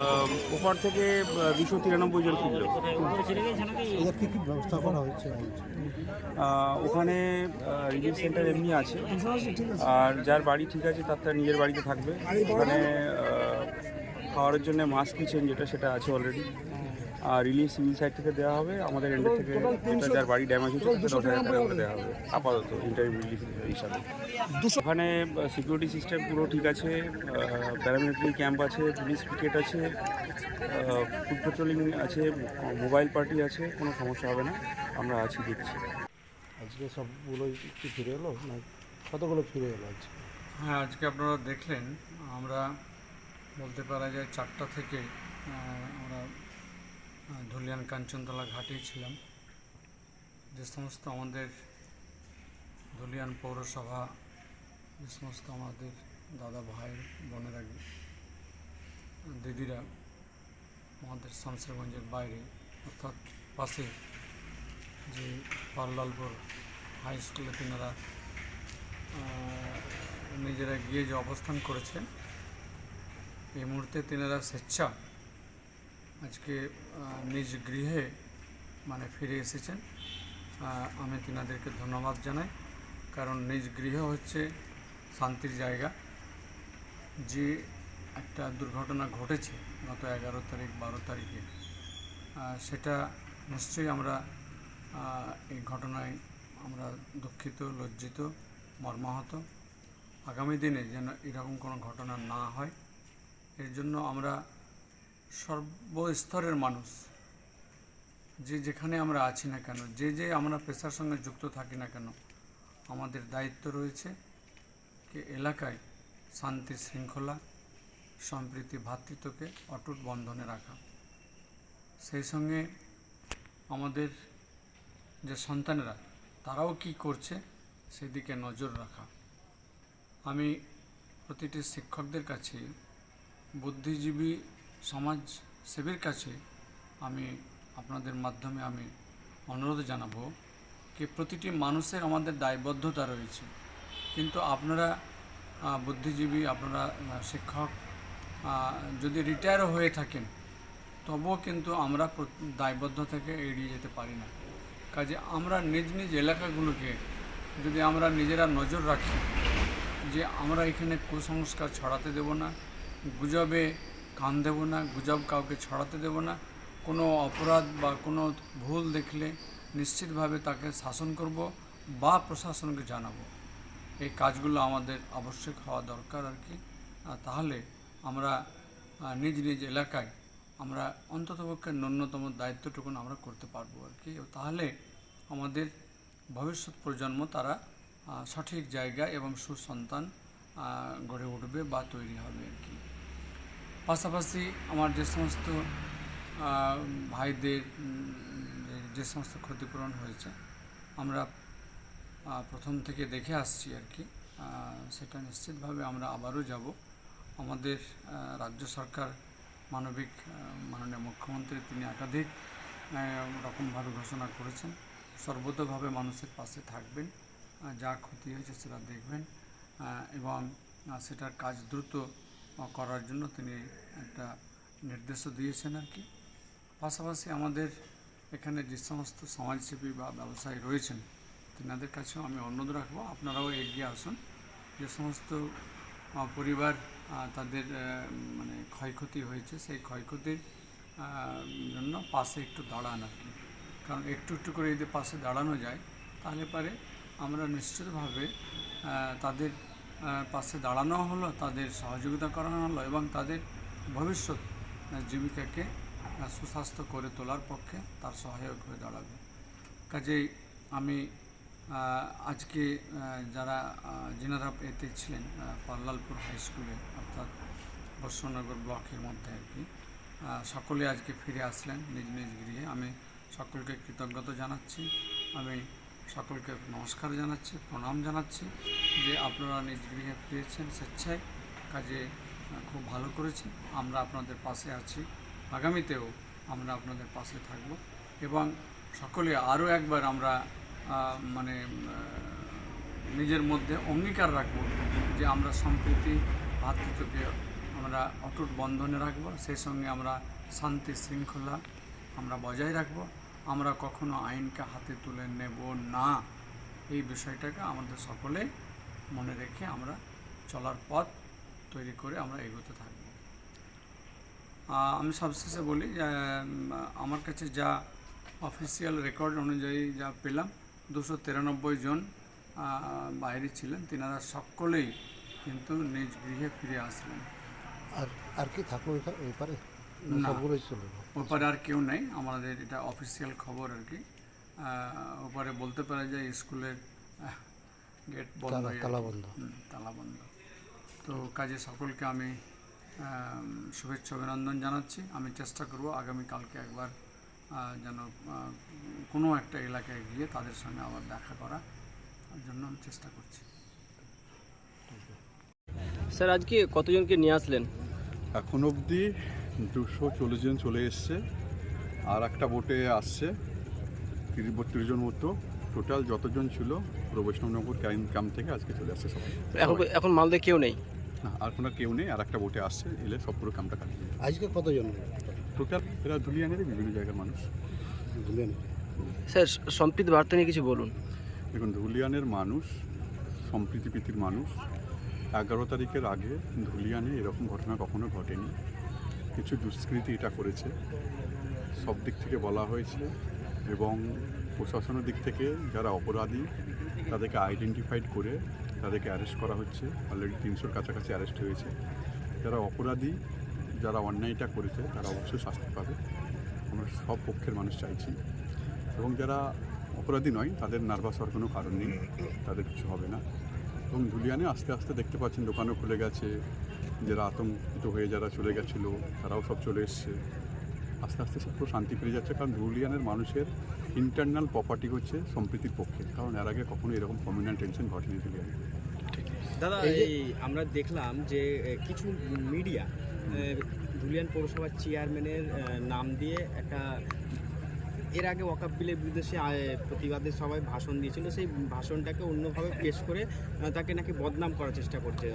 ওপার থেকে দুশো তিরানব্বই জন ফিরল। ওখানে রিলিফ সেন্টার এমনি আছে। আর যার বাড়ি ঠিক আছে তার তার নিজের বাড়িতে থাকবে। ওখানে খাওয়ার জন্য মাস্ক কিচেন যেটা সেটা আছে অলরেডি রিলিফ সিভিল সাইড থেকে দেওয়া হবে আমাদের এন্ডের থেকে যার বাড়ি ড্যামেজ হচ্ছে তাকে দশ হাজার টাকা করে দেওয়া হবে আপাতত ইন্টারভিউ রিলিফ হিসাবে। ওখানে সিকিউরিটি সিস্টেম পুরো ঠিক আছে প্যারামিলিটারি ক্যাম্প আছে পুলিশ পিকেট আছে ফুড পেট্রোলিং আছে মোবাইল পার্টি আছে কোনো সমস্যা হবে না আমরা আছি দেখছি। আজকে সবগুলোই কি ফিরে এলো? না কতগুলো ফিরে এলো আজকে? হ্যাঁ আজকে আপনারা দেখলেন আমরা বলতে পারা যায় চারটা থেকে আমরা ধুলিয়ান কাঞ্চনতলা ঘাটেই ছিলাম। যে সমস্ত আমাদের ধুলিয়ান পৌরসভা, যে সমস্ত আমাদের দাদা ভাই, বোনেরা, দিদিরা আমাদের শামসেরগঞ্জের বাইরে, অর্থাৎ পাশে যে পাল্লালপুর হাই স্কুলে তিনারা নিজেরা গিয়ে যে অবস্থান করেছেন, এই মুহূর্তে তেনারা স্বেচ্ছা আজকে নিজ গৃহে মানে ফিরে এসেছেন। আমি তিনাদেরকে ধন্যবাদ জানাই। কারণ নিজ গৃহ হচ্ছে শান্তির জায়গা। যে একটা দুর্ঘটনা ঘটেছে গত এগারো তারিখ, বারো তারিখে সেটা নিশ্চয়ই আমরা এই ঘটনায় আমরা দুঃখিত, লজ্জিত, মর্মাহত। আগামী দিনে যেন এরকম কোনো ঘটনা না হয়, এর জন্য আমরা সর্বস্তরের মানুষ। যে যেখানে আমরা আছি না কেন, যে যে আমরা পেশার সঙ্গে যুক্ত থাকি না কেন, আমাদের দায়িত্ব রয়েছে যে এলাকায় শান্তি শৃঙ্খলা, সম্প্রীতি ভ্রাতৃত্বকে অটুট বন্ধনে রাখা। সেই সঙ্গে আমাদের যে সন্তানেরা, তারাও কি করছে সেদিকে নজর রাখা। আমি প্রতিটি শিক্ষকদের কাছে বুদ্ধিজীবী সমাজ সেবীর কাছে আমি আপনাদের মাধ্যমে আমি অনুরোধ জানাব যে প্রতিটি মানুষের আমাদের দায়বদ্ধতা রয়েছে। কিন্তু আপনারা বুদ্ধিজীবী, আপনারা শিক্ষক যদি রিটায়ারও হয়ে থাকেন, তবুও কিন্তু আমরা দায়বদ্ধ থেকে এড়িয়ে যেতে পারি না। কাজে আমরা নিজ নিজ এলাকাগুলোকে যদি আমরা নিজেরা নজর রাখি যে আমরা এখানে কুসংস্কার ছড়াতে দেব না, গুজবে কান দেব না, গুজব কাউকে ছড়াতে দেব না, কোনো অপরাধ বা কোনো ভুল দেখলে নিশ্চিতভাবে তাকে শাসন করব বা প্রশাসনকে জানাব। এই কাজগুলো আমাদের আবশ্যক হওয়া দরকার আর কি। তাহলে আমরা নিজ নিজ এলাকায় আমরা অন্ততপক্ষে ন্যূনতম দায়িত্বটুকুন আমরা করতে পারব আর কি। তাহলে আমাদের ভবিষ্যৎ প্রজন্ম তারা সঠিক জায়গা এবং সুসন্তান গড়ে উঠবে বা তৈরি হবে আর কি। পাশাপাশি আমার যে সমস্ত ভাইদের যে- সমস্ত ক্ষতিপূরণ হয়েছে, আমরা প্রথম থেকে দেখে আসছি আর কি সেটা নিশ্চিতভাবে আমরা আবারও যাব। আমাদের রাজ্য সরকার, মানবিক মাননীয় মুখ্যমন্ত্রী তিনি একাধিক রকমভাবে ঘোষণা করেছেন। সর্বতভাবে মানুষের পাশে থাকবেন যা ক্ষতি হয়েছে সেটা দেখবেন এবং সেটার কাজ দ্রুত করার জন্য তিনি একটা নির্দেশও দিয়েছেন আর কি। পাশাপাশি আমাদের এখানে যে সমস্ত সমাজসেবী বা ব্যবসায়ী রয়েছেন, তেনাদের কাছেও আমি অনুরোধ রাখব, আপনারাও এগিয়ে আসুন। যে সমস্ত পরিবার তাদের মানে ক্ষয়ক্ষতি হয়েছে, সেই ক্ষয়ক্ষতির জন্য পাশে একটু দাঁড়ান আর কি। কারণ একটু একটু করে যদি পাশে দাঁড়ানো যায়, তাহলে পারে আমরা নিশ্চিতভাবে তাদের পাশে দাঁড়ানো হলো, তাদের সহযোগিতা করানো হলো এবং তাদের ভবিষ্যৎ জীবিকাকে সুস্বাস্থ্য করে তোলার পক্ষে তার সহায়ক হয়ে দাঁড়াবে। কাজেই আমি আজকে যারা যিনারা এতে ছিলেন পাল্লালপুর হাই স্কুলে, অর্থাৎ বর্ষনগর ব্লকের মধ্যে আর কি সকলে আজকে ফিরে আসলেন নিজ নিজ গৃহে। আমি সকলকে কৃতজ্ঞতা জানাচ্ছি। আমি সকলকে নমস্কার জানাচ্ছি, প্রণাম জানাচ্ছি যে আপনারা নিজ গৃহে ফিরেছেন স্বেচ্ছায়, কাজে খুব ভালো করেছেন। আমরা আপনাদের পাশে আছি। আগামীতেও আমরা আপনাদের পাশে থাকব এবং সকলে আরও একবার আমরা মানে নিজের মধ্যে অঙ্গীকার রাখব যে আমরা সম্প্রীতি, ভ্রাতৃত্বকে আমরা অটুট বন্ধনে রাখব, সেই সঙ্গে আমরা শান্তি, শৃঙ্খলা আমরা বজায় রাখব। আমরা কখনো আইনকে হাতে তুলে নেব না। এই বিষয়টাকে আমাদের সকলে মনে রেখে আমরা চলার পথ তৈরি করে আমরা এগোতে থাকব। আমি সবশেষে বলি আমার কাছে যা অফিসিয়াল রেকর্ড অনুযায়ী যা পেলাম, দুশো তিরানব্বই জন বাইরে ছিলেন, তিনারা সকলেই কিন্তু নিজ গৃহে ফিরে আসলেন। আর আর কি থাকল এখা- এপারে না। সবগুলোই চলে ওপারে আর কেউ নেই আমাদের এটা অফিসিয়াল খবর আর কি। ওপারে বলতে পারে যে স্কুলের গেট বন্ধ তালা। বন্ধ। তালা বন্ধ। তো কাজে সকলকে আমি আম, শুভেচ্ছা অভিনন্দন জানাচ্ছি। আমি চেষ্টা করব আগামীকালকে একবার যেন কোনো একটা এলাকায় গিয়ে তাদের সঙ্গে আবার দেখা করা জন্য আমি চেষ্টা করছি। স্যার আজকে কতজনকে নিয়ে আসলেন? এখন অবধি দুশো চল্লিশ জন চলে এসছে আর একটা বোটে আসছে তিরিশ বত্রিশ জন মতো। টোটাল যতজন ছিল পুরো বৈষ্ণবনগর ক্যাম্প ক্যাম্প থেকে আজকে চলে আসছে সবাই। এখন এখন মালদে কেউ নেই? না আর কোনো কেউ নেই আর একটা বোটে আসছে এলে সব পুরো ক্যাম্পটা কাটিয়ে আজকে কতজন? টোটাল এরা ধুলিয়ানের বিভিন্ন জায়গার মানুষ। স্যার সম্প্রীতি বার্তা নিয়ে কিছু বলুন। দেখুন ধুলিয়ানের মানুষ সম্প্রীতি প্রীতির মানুষ এগারো তারিখের আগে ধুলিয়ানে এরকম ঘটনা কখনো ঘটেনি। কিছু দুষ্কৃতি এটা করেছে। সব দিক থেকে বলা হয়েছে এবং প্রশাসনের দিক থেকে যারা অপরাধী, তাদেরকে আইডেন্টিফাইড করে তাদেরকে অ্যারেস্ট করা হচ্ছে। অলরেডি তিনশোর কাছাকাছি অ্যারেস্ট হয়েছে। যারা অপরাধী, যারা অন্যায়টা করেছে, তারা অবশ্যই শাস্তি পাবে। আমরা সব পক্ষের মানুষ চাইছি। এবং যারা অপরাধী নয়, তাদের নার্ভাস হওয়ার কোনো কারণ নেই। তাদের কিছু হবে না। এবং ধুলিয়ানে আস্তে আস্তে দেখতে পাচ্ছেন, দোকানও খুলে গেছে। যারা আতঙ্কিত হয়ে যারা চলে গেছিল তারাও সব চলে এসছে। আস্তে আস্তে সব পুরো শান্তি পেয়ে যাচ্ছে কারণ ধুলিয়ানের মানুষের ইন্টারনাল প্রপার্টি হচ্ছে সম্প্রীতির পক্ষে। কারণ এর আগে কখনো এরকম কমিউনাল টেনশন ঘটেনি ধুলিয়ানে দাদা এই আমরা দেখলাম যে কিছু মিডিয়া ধুলিয়ান পৌরসভার চেয়ারম্যানের নাম দিয়ে একটা এর আগে ওয়াকাপ বিলের বিরুদ্ধে সে আ, প্রতিবাদের সবাই ভাষণ দিয়েছিল। সেই ভাষণটাকে অন্যভাবে পেশ করে তাকে নাকি বদনাম করার চেষ্টা করছে।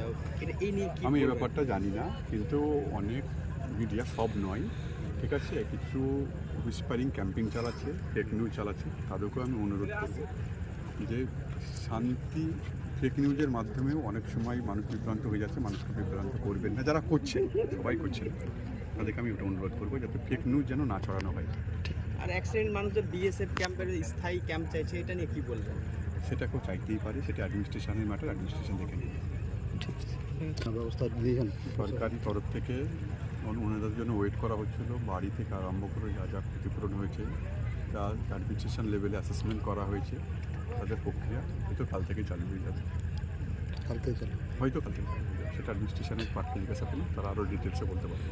এটা এই নিয়ে আমি এই ব্যাপারটা জানি না কিন্তু অনেক মিডিয়া সব নয় ঠিক আছে? কিছু হুইসপারিং ক্যাম্পিং চালাচ্ছে ফেক নিউজ চালাচ্ছে তাদেরকেও আমি অনুরোধ করব যে শান্তি ফেক নিউজের মাধ্যমেও অনেক সময় মানুষ বিভ্রান্ত হয়ে যাচ্ছে মানুষকে বিভ্রান্ত করবেন না। যারা করছেন সবাই করছে তাদেরকে আমি ওটা অনুরোধ করব যাতে ফেক নিউজ যেন না ছড়ানো হয়। আর অ্যাক্সিডেন্ট মানুষদের বিএসএফ ক্যাম্পের স্থায়ী ক্যাম্প চাইছে এটা নিয়ে কি বলবেন? সেটা কেউ চাইতেই পারে সেটা অ্যাডমিনিস্ট্রেশনের ম্যাটার অ্যাডমিনিস্ট্রেশন দেখে নেবে। ব্যবস্থা দিয়েছেন সরকারি তরফ থেকে ওন- ওনাদের জন্য ওয়েট করা হচ্ছিল বাড়ি থেকে আরম্ভ করে যা যা ক্ষতিপূরণ হয়েছে তা অ্যাডমিনিস্ট্রেশন লেভেলে অ্যাসেসমেন্ট করা হয়েছে তাদের প্রক্রিয়া হয়তো কাল থেকে চালু হয়ে যাবে। কালকে চলে। হয়তো কাল থেকে হয়ে সেটা অ্যাডমিনিস্ট্রেশনের পার্টকে জিজ্ঞাসা করুন তারা আরও ডিটেলসে বলতে পারবে